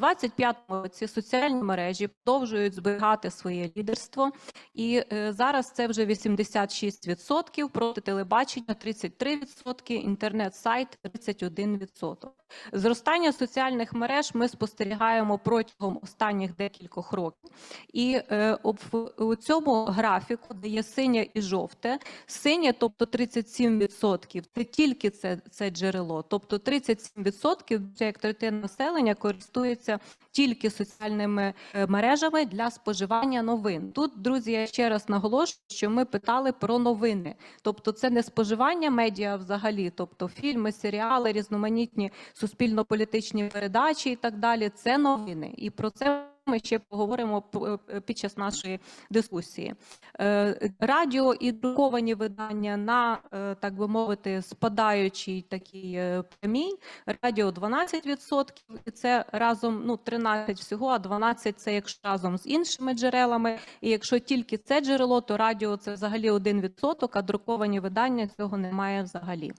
25-му році соціальні мережі продовжують зберігати своє лідерство, і е, зараз це вже 86% проти телебачення 33%, інтернет-сайт 31%. Зростання соціальних мереж ми спостерігаємо протягом останніх декількох років. І е, у цьому графіку, де є синє і жовте, синє, тобто 37%, це тільки це, це джерело. Тобто 37% це як третина населення користується тільки соціальними е, мережами для споживання новин. Тут, друзі, я ще раз наголошую, що ми питали про новини. Тобто, це не споживання медіа взагалі, тобто фільми, серіали, різноманітні суспільно-політичні передачі і так далі. Це новини. І про це ми ще поговоримо е, під час нашої дискусії. Е, Радіо і друковані видання на, е, так би мовити, спадаючій такій е, прямій. Радіо 12%, і це разом ну 13 всього, а 12 це якщо разом з іншими джерелами. І якщо тільки це джерело, то радіо це взагалі 1%, а друковані видання цього немає взагалі.